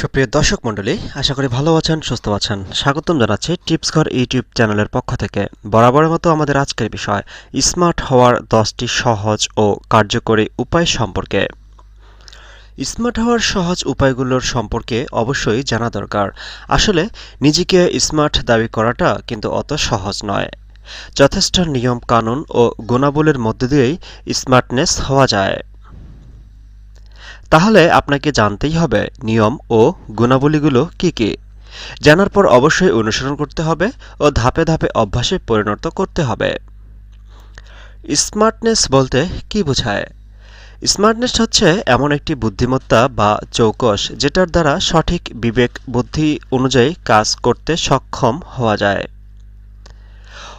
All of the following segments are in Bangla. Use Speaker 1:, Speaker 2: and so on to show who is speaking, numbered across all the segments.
Speaker 1: সুপ্রিয় দর্শক মণ্ডলী, আশা করি ভালো আছেন, সুস্থ আছেন। স্বাগতম জানাচ্ছি টিপস ঘর ইউটিউব চ্যানেলের পক্ষ থেকে। বরাবরের মতো আমাদের আজকের বিষয়, স্মার্ট হওয়ার দশটি সহজ ও কার্যকরী উপায় সম্পর্কে। স্মার্ট হওয়ার সহজ উপায়গুলোর সম্পর্কে অবশ্যই জানা দরকার। আসলে, নিজেকে স্মার্ট দাবি করাটা কিন্তু অত সহজ নয়। যথেষ্ট নিয়ম কানুন ও গুণাবলীর মধ্য দিয়েই স্মার্টনেস হওয়া যায়। তাহলে আপনাকে জানতেই হবে নিয়ম ও গুণাবলীগুলো কি কি। জানার পর অবশ্যই অনুসরণ করতে হবে ও ধাপে ধাপে অভ্যাসে পরিণত করতে হবে। স্মার্টনেস বলতে কি বোঝায়? স্মার্টনেস হচ্ছে এমন একটি বুদ্ধিমত্তা বা চৌকস যেটার দ্বারা সঠিক বিবেক বুদ্ধি অনুযায়ী কাজ করতে সক্ষম হওয়া যায়।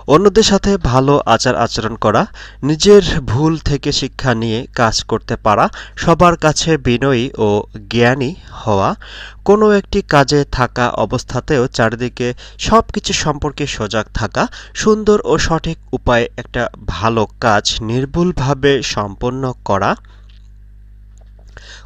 Speaker 1: অন্যদের সাথে ভালো আচার আচরণ করা, নিজের ভুল থেকে শিক্ষা নিয়ে কাজ করতে পারা, সবার কাছে বিনয়ী ও জ্ঞানী হওয়া, কোনো একটি কাজে থাকা অবস্থাতেও চারিদিকে সব কিছু সম্পর্কে সজাগ থাকা, সুন্দর ও সঠিক উপায়ে একটা ভালো কাজ নির্ভুলভাবে সম্পন্ন করা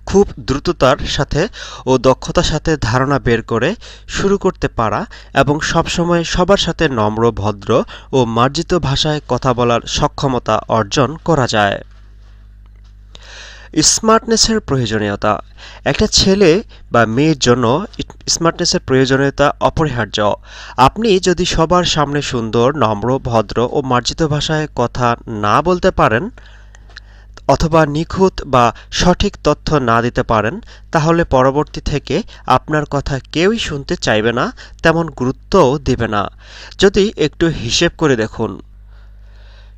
Speaker 1: খুব দ্রুততার সাথে ও দক্ষতার সাথে ধারণা বের করে শুরু করতে পারা এবং সবসময় সবার সাথে নম্র, ভদ্র ও মার্জিত ভাষায় কথা বলার সক্ষমতা অর্জন করা যায়। স্মার্টনেসের প্রয়োজনীয়তা। একটা ছেলে বা মেয়ের জন্য স্মার্টনেসের প্রয়োজনীয়তা অপরিহার্য। আপনি যদি সবার সামনে সুন্দর, নম্র, ভদ্র ও মার্জিত ভাষায় কথা না বলতে পারেন অথবা নিখুঁত বা সঠিক তথ্য না দিতে পারেন, তাহলে পরবর্তী থেকে আপনার কথা কেউই শুনতে চাইবে না, তেমন গুরুত্বও দেবে না। যদি একটু হিসেব করে দেখুন।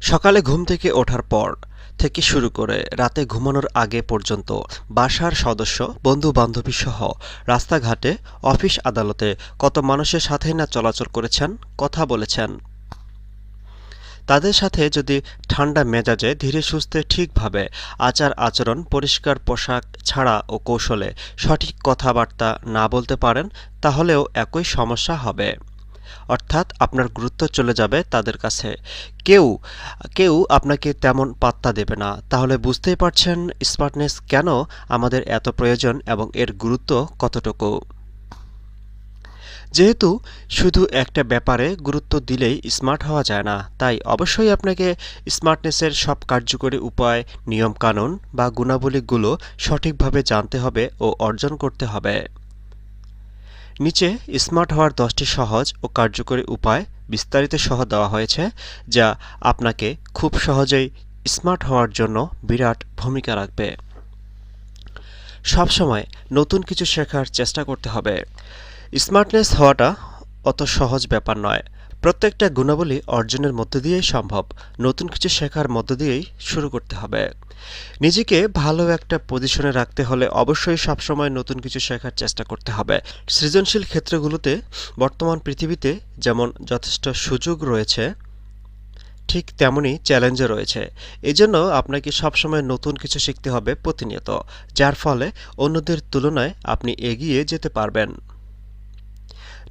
Speaker 1: সকালে ঘুম থেকে ওঠার পর থেকে শুরু করে রাতে ঘুমানোর আগে পর্যন্ত বাসার সদস্য বন্ধু বান্ধবী সহ রাস্তাঘাটে, অফিস আদালতে কত মানুষের সাথেই না চলাচল করেছেন, কথা বলেছেন। তাদের সাথে যদি ঠান্ডা মেজাজে ধীরে সুস্থে ঠিকভাবে আচার আচরণ, পরিষ্কার পোশাক ছাড়া ও কৌশলে সঠিক কথাবার্তা না বলতে পারেন, তাহলেও একই সমস্যা হবে। অর্থাৎ আপনার গুরুত্ব চলে যাবে তাদের কাছে। কেউ কেউ আপনাকে তেমন পাত্তা দেবে না। তাহলে বুঝতেই পারছেন স্মার্টনেস কেন আমাদের এত প্রয়োজন এবং এর গুরুত্ব কতটুকু। যেহেতু শুধু একটা ব্যাপারে গুরুত্ব দিলেই স্মার্ট হওয়া যায় না, তাই অবশ্যই আপনাকে স্মার্টনেসের সব কার্যকরী উপায়, নিয়মকানুন বা গুণাবলীগুলো সঠিকভাবে জানতে হবে ও অর্জন করতে হবে। নিচে স্মার্ট হওয়ার দশটি সহজ ও কার্যকরী উপায় বিস্তারিত সহ দেওয়া হয়েছে, যা আপনাকে খুব সহজেই স্মার্ট হওয়ার জন্য বিরাট ভূমিকা রাখবে। সবসময় নতুন কিছু শেখার চেষ্টা করতে হবে। স্মার্টনেস হওয়াটা অত সহজ ব্যাপার নয়। প্রত্যেকটা গুণাবলী অর্জনের মধ্য দিয়েই সম্ভব। নতুন কিছু শেখার মধ্য দিয়েই শুরু করতে হবে। নিজেকে ভালো একটা পজিশনে রাখতে হলে অবশ্যই সবসময় নতুন কিছু শেখার চেষ্টা করতে হবে। সৃজনশীল ক্ষেত্রগুলোতে বর্তমান পৃথিবীতে যেমন যথেষ্ট সুযোগ রয়েছে, ঠিক তেমনই চ্যালেঞ্জও রয়েছে। এজন্য আপনাকে সবসময় নতুন কিছু শিখতে হবে প্রতিনিয়ত, যার ফলে অন্যদের তুলনায় আপনি এগিয়ে যেতে পারবেন।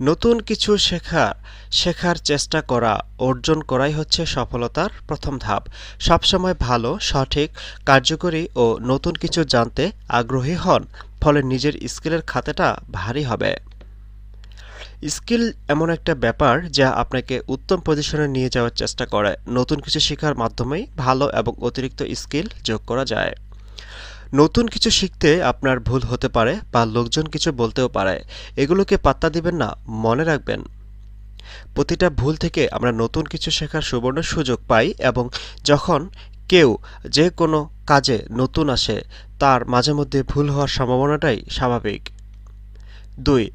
Speaker 1: নতুন কিছু শেখা, শেখার চেষ্টা করা, অর্জন করাই হচ্ছে সফলতার প্রথম ধাপ। সবসময় ভালো, সঠিক, কার্যকরী ও নতুন কিছু জানতে আগ্রহী হন, ফলে নিজের স্কিলের খাতাটা ভারী হবে। স্কিল এমন একটা ব্যাপার যা আপনাকে উত্তম পজিশনে নিয়ে যাওয়ার চেষ্টা করে। নতুন কিছু শেখার মাধ্যমেই ভালো এবং অতিরিক্ত স্কিল যোগ করা যায়। নতুন কিছু শিখতে আপনার ভুল হতে পারে বা লোকজন কিছু বলতেও পারে। এগুলোকে পাত্তা দিবেন না, মনে রাখবেন। প্রতিটা ভুল থেকে আমরা নতুন কিছু শেখার সুবর্ণ সুযোগ পাই এবং যখন কেউ যে কোনো কাজে নতুন আসে, তার মাঝে মধ্যে ভুল হওয়ার সম্ভাবনাটাই স্বাভাবিক। দুই,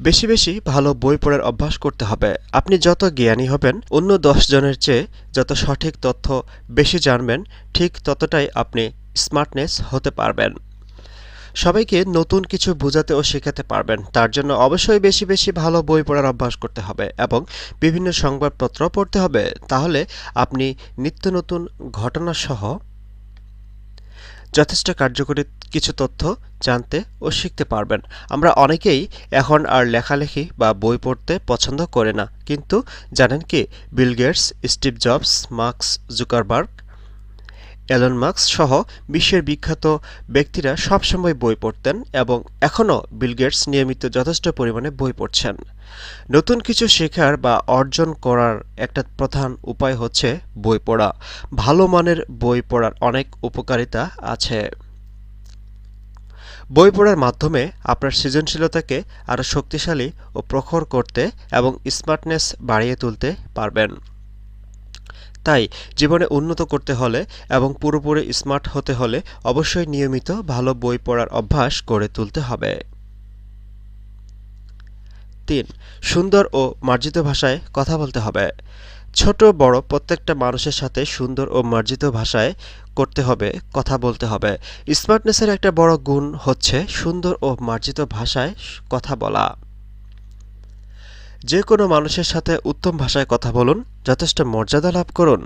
Speaker 1: বেশি বেশি ভালো বই পড়ার অভ্যাস করতে হবে। আপনি যত জ্ঞানী হবেন, অন্য দশ জনের চেয়ে যত সঠিক তথ্য বেশি জানবেন, ঠিক ততটাই আপনি স্মার্টনেস হতে পারবেন। সবাইকে নতুন কিছু বোঝাতে ও শেখাতে পারবেন। তার জন্য অবশ্যই বেশি বেশি ভালো বই পড়ার অভ্যাস করতে হবে এবং বিভিন্ন সংবাদপত্র পড়তে হবে। তাহলে আপনি নিত্য নতুন ঘটনাসহ যথেষ্ট কার্যকরী কিছু তথ্য জানতে ও শিখতে পারবেন। আমরা অনেকেই এখন আর লেখালেখি বা বই পড়তে পছন্দ করে না। কিন্তু জানেন কি, Bill Gates, Steve Jobs Marks Zuckerberg Elon Marks সহ বিশ্বের বিখ্যাত ব্যক্তিরা সবসময় বই পড়তেন এবং এখনও বিল গেটস নিয়মিত যথেষ্ট পরিমাণে বই পড়ছেন। নতুন কিছু শেখার বা অর্জন করার একটা প্রধান উপায় হচ্ছে বই পড়া। ভালো মানের বই পড়ার অনেক উপকারিতা আছে। বই পড়ার মাধ্যমে আপনার সৃজনশীলতাকে আরও শক্তিশালী ও প্রখর করতে এবং স্মার্টনেস বাড়িয়ে তুলতে পারবেন। তাই জীবনে উন্নত করতে হলে এবং পুরোপুরি স্মার্ট হতে হলে অবশ্যই নিয়মিত ভালো বই পড়ার অভ্যাস গড়ে তুলতে হবে। তিন, সুন্দর ও মার্জিত ভাষায় কথা বলতে হবে। ছোট, বড় প্রত্যেকটা মানুষের সাথে সুন্দর ও মার্জিত ভাষায় করতে হবে, কথা বলতে হবে। স্মার্টনেসের একটা বড় গুণ হচ্ছে সুন্দর ও মার্জিত ভাষায় কথা বলা। যে কোনো মানুষের সাথে উত্তম ভাষায় কথা বলুন, যথেষ্ট মর্যাদা লাভ করুন।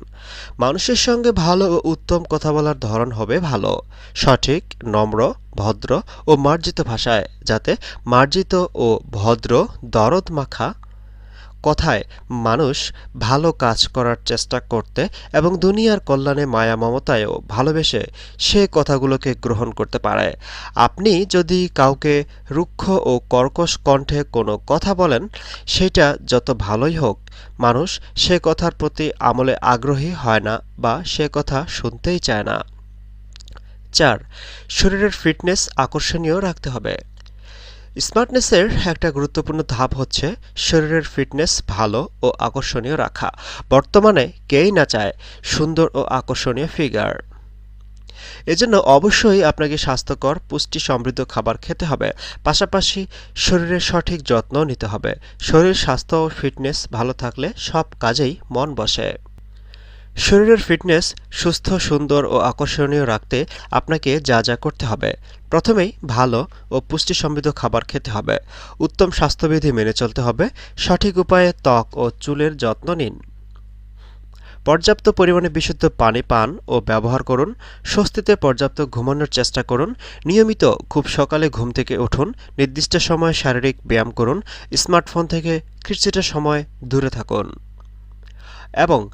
Speaker 1: মানুষের সঙ্গে ভালো ও উত্তম কথা বলার ধরন হবে ভালো, সঠিক, নম্র, ভদ্র ও মার্জিত ভাষায়, যাতে মার্জিত ও ভদ্র দরদ মাখা কথায় মানুষ ভালো কাজ করার চেষ্টা করতে এবং দুনিয়ার কল্যাণে মায়া, মমতায়ও ভালোবেসে সে কথাগুলোকে গ্রহণ করতে পারে। আপনি যদি কাউকে রুক্ষ ও কর্কশ কণ্ঠে কোনো কথা বলেন, সেটা যত ভালোই হোক, মানুষ সে কথার প্রতি আমলে আগ্রহী হয় না বা সে কথা শুনতেই চায় না। চার, শরীরের ফিটনেস আকর্ষণীয় রাখতে হবে। স্মার্টনেসের একটা গুরুত্বপূর্ণ ধাপ হচ্ছে শরীরের ফিটনেস ভালো ও আকর্ষণীয় রাখা। বর্তমানে কেই না চায় সুন্দর ও আকর্ষণীয় ফিগার এজন্য অবশ্যই আপনাকে স্বাস্থ্যকর, পুষ্টি সমৃদ্ধ খাবার খেতে হবে। পাশাপাশি শরীরের সঠিক যত্ন নিতে হবে। শরীর স্বাস্থ্য ও ফিটনেস ভালো থাকলে সব কাজেই মন বসে। শরীরের ফিটনেস সুস্থ, সুন্দর ও আকর্ষণীয় রাখতে আপনাকে যা যা করতে হবে। প্রথমেই ভালো ও পুষ্টি সমৃদ্ধ খাবার খেতে হবে। উত্তম স্বাস্থ্যবিধি মেনে চলতে হবে। সঠিক উপায়ে ত্বক ও চুলের যত্ন নিন। পর্যাপ্ত পরিমাণে বিশুদ্ধ পানি পান ও ব্যবহার করুন। স্বস্তিতে পর্যাপ্ত ঘুমানোর চেষ্টা করুন। নিয়মিত খুব সকালে ঘুম থেকে উঠুন। নির্দিষ্ট সময়ে শারীরিক ব্যায়াম করুন। স্মার্টফোন থেকে কিছুটা সময় দূরে থাকুন। এবং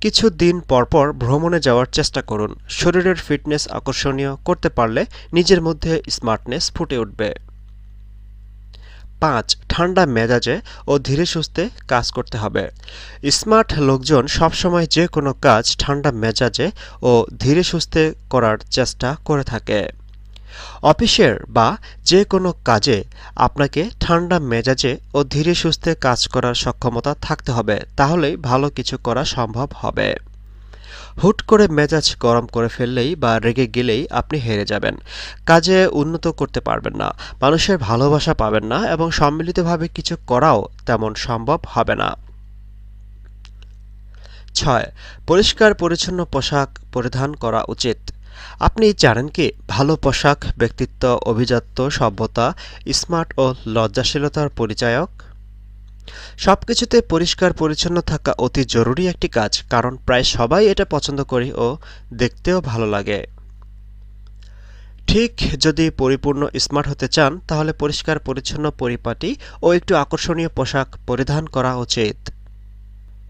Speaker 1: কিছু দিন পরপর ভ্রমণে যাওয়ার চেষ্টা করুন। শরীরের ফিটনেস আকর্ষণীয়, করতে পারলে নিজের মধ্যে স্মার্টনেস ফুটে উঠবে। পাঁচ, ঠান্ডা মেজাজে ও ধীরে সুস্থে কাজ করতে হবে। স্মার্ট লোকজন সবসময় যে কোনো কাজ ঠান্ডা মেজাজে ও ধীরে সুস্থে করার চেষ্টা করে থাকে। অফিসের বা যে কোনো কাজে আপনাকে ঠান্ডা মেজাজে ও ধীরে সুস্থে কাজ করার সক্ষমতা থাকতে হবে, তাহলেই ভালো কিছু করা সম্ভব হবে। হুট করে মেজাজ গরম করে ফেললেই বা রেগে গেলেই আপনি হেরে যাবেন। কাজে উন্নত করতে পারবেন না, মানুষের ভালোবাসা পাবেন না এবং সম্মিলিতভাবে কিছু করাও তেমন সম্ভব হবে না। ছয় পরিষ্কার পরিচ্ছন্ন পোশাক পরিধান করা উচিত। আপনি জানেন কি, ভালো পোশাক, ব্যক্তিত্ব, অভিজাত্য, সভ্যতা, স্মার্ট ও লজ্জাশীলতার পরিচায়ক? সবকিছুতে পরিষ্কার পরিচ্ছন্ন থাকা অতি জরুরি একটি কাজ, কারণ প্রায় সবাই এটা পছন্দ করি ও দেখতেও ভালো লাগে। ঠিক যদি পরিপূর্ণ স্মার্ট হতে চান, তাহলে পরিষ্কার পরিচ্ছন্ন পরিপাটি ও একটু আকর্ষণীয় পোশাক পরিধান করা উচিত।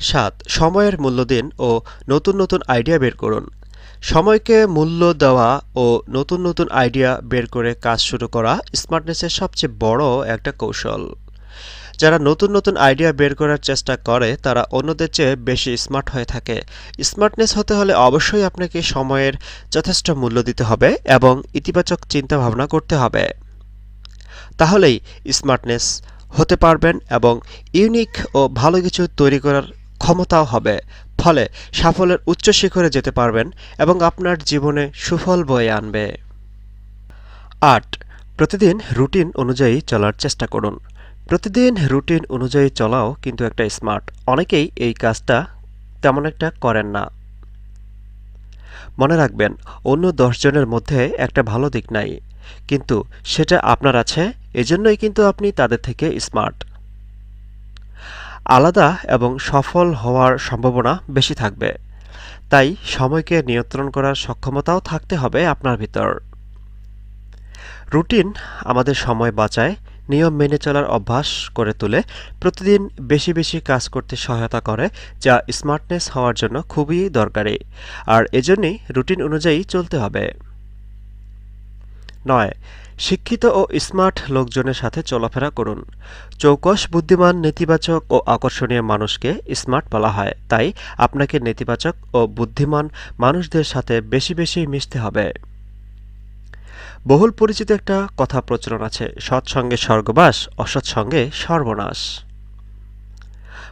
Speaker 1: সাত, সময়ের মূল্য দিন ও নতুন নতুন আইডিয়া বের করুন। সময়কে মূল্য দেওয়া ও নতুন নতুন আইডিয়া বের করে কাজ শুরু করা স্মার্টনেসের সবচেয়ে বড় একটা কৌশল। যারা নতুন নতুন আইডিয়া বের করার চেষ্টা করে, তারা অন্যদের চেয়ে বেশি স্মার্ট হয়ে থাকে। স্মার্টনেস হতে হলে অবশ্যই আপনাকে সময়ের যথেষ্ট মূল্য দিতে হবে এবং ইতিবাচক চিন্তা ভাবনা করতে হবে। তাহলেই স্মার্টনেস হতে পারবেন এবং ইউনিক ও ভালো কিছু তৈরি করার ক্ষমতাও হবে। ফলে সাফল্যের উচ্চ শিখরে যেতে পারবেন এবং আপনার জীবনে সুফল বয়ে আনবে। আট, প্রতিদিন রুটিন অনুযায়ী চলার চেষ্টা করুন। প্রতিদিন রুটিন অনুযায়ী চলাও কিন্তু একটা স্মার্ট। অনেকেই এই কাজটা তেমন একটা করেন না। মনে রাখবেন, অন্য দশজনের মধ্যে একটা ভালো দিক নাই। কিন্তু সেটা আপনার আছে, এজন্যই কিন্তু আপনি তাদের থেকে স্মার্ট। আলাদা এবং সফল হওয়ার সম্ভাবনা বেশি থাকবে। তাই সময়কে নিয়ন্ত্রণ করার সক্ষমতাও থাকতে হবে আপনার ভিতর। রুটিন আমাদের সময় বাঁচায়, নিয়ম মেনে চলার অভ্যাস করে তুলে প্রতিদিন বেশি বেশি কাজ করতে সহায়তা করে, যা স্মার্টনেস হওয়ার জন্য খুবই দরকারি। আর এজন্যই রুটিন অনুযায়ী চলতে হবে। নয় শিক্ষিত ও স্মার্ট লোকজনের সাথে চলাফেরা করুন। চৌকস বুদ্ধিমান, নেতিবাচক ও আকর্ষণীয় মানুষকে স্মার্ট বলা হয়। তাই আপনাকে নেতিবাচক ও বুদ্ধিমান মানুষদের সাথে বেশি বেশি মিশতে হবে। বহুল পরিচিত একটা কথা প্রচলন আছে, সৎসঙ্গে স্বর্গবাস, অসৎসঙ্গে সর্বনাশ।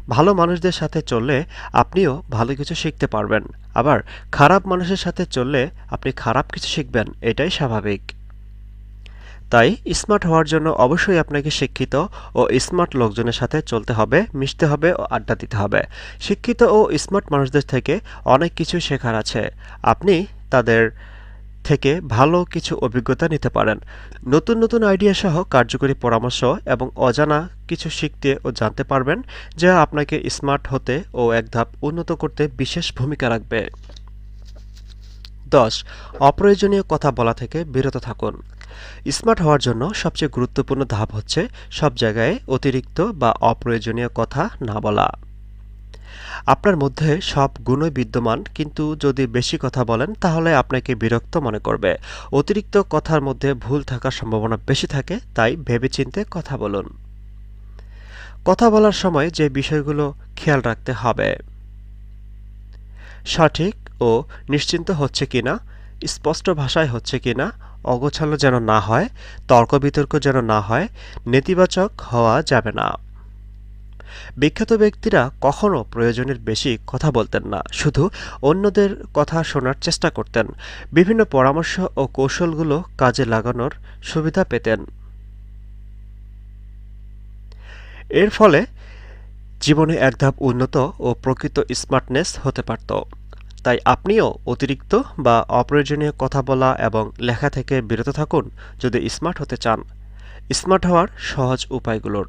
Speaker 1: ভালো মানুষদের সাথে চললে আপনিও ভালো কিছু শিখতে পারবেন। আবার খারাপ মানুষের সাথে চললে আপনি খারাপ কিছু শিখবেন, এটাই স্বাভাবিক। তাই স্মার্ট হওয়ার জন্য অবশ্যই আপনাকে শিক্ষিত ও স্মার্ট লোকজনের সাথে চলতে হবে, মিশতে হবে ও আড্ডা দিতে হবে। শিক্ষিত ও স্মার্ট মানুষদের থেকে অনেক কিছু শেখার আছে। আপনি তাদের থেকে ভালো কিছু অভিজ্ঞতা নিতে পারেন। নতুন নতুন আইডিয়া সহ কার্যকরী পরামর্শ এবং অজানা কিছু শিখতে ও জানতে পারবেন, যা আপনাকে স্মার্ট হতে ও এক ধাপ উন্নত করতে বিশেষ ভূমিকা রাখবে। দশ, অপ্রয়োজনীয় কথা বলা থেকে বিরত থাকুন। স্মার্ট হওয়ার জন্য সবচেয়ে গুরুত্বপূর্ণ ধাপ হচ্ছে সব জায়গায় অতিরিক্ত বা অপ্রয়োজনীয় কথা না বলা। আপনার মধ্যে সব গুণই বিদ্যমান, কিন্তু যদি বেশি কথা বলেন, তাহলে আপনাকে বিরক্ত মনে করবে। অতিরিক্ত কথার মধ্যে ভুল থাকার সম্ভাবনা বেশি থাকে, তাই ভেবেচিন্তে কথা বলুন। কথা বলার সময় যে বিষয়গুলো খেয়াল রাখতে হবে। সঠিক ও নিশ্চিন্ত হচ্ছে কিনা, স্পষ্ট ভাষায় হচ্ছে কিনা, অগোছালো যেন না হয় তর্ক বিতর্ক যেন না হয়, নেতিবাচক হওয়া যাবে না। বিখ্যাত ব্যক্তিরা কখনো প্রয়োজনের বেশি কথা বলতেন না, শুধু অন্যদের কথা শোনার চেষ্টা করতেন, বিভিন্ন পরামর্শ ও কৌশলগুলো কাজে লাগানোর সুবিধা পেতেন। এর ফলে জীবনে এক ধাপ উন্নত ও প্রকৃত স্মার্টনেস হতে পারত। তাই আপনিও অতিরিক্ত বা অপ্রয়োজনীয় কথা বলা এবং লেখা থেকে বিরত থাকুন যদি স্মার্ট হতে চান। স্মার্ট হওয়ার সহজ উপায়গুলোর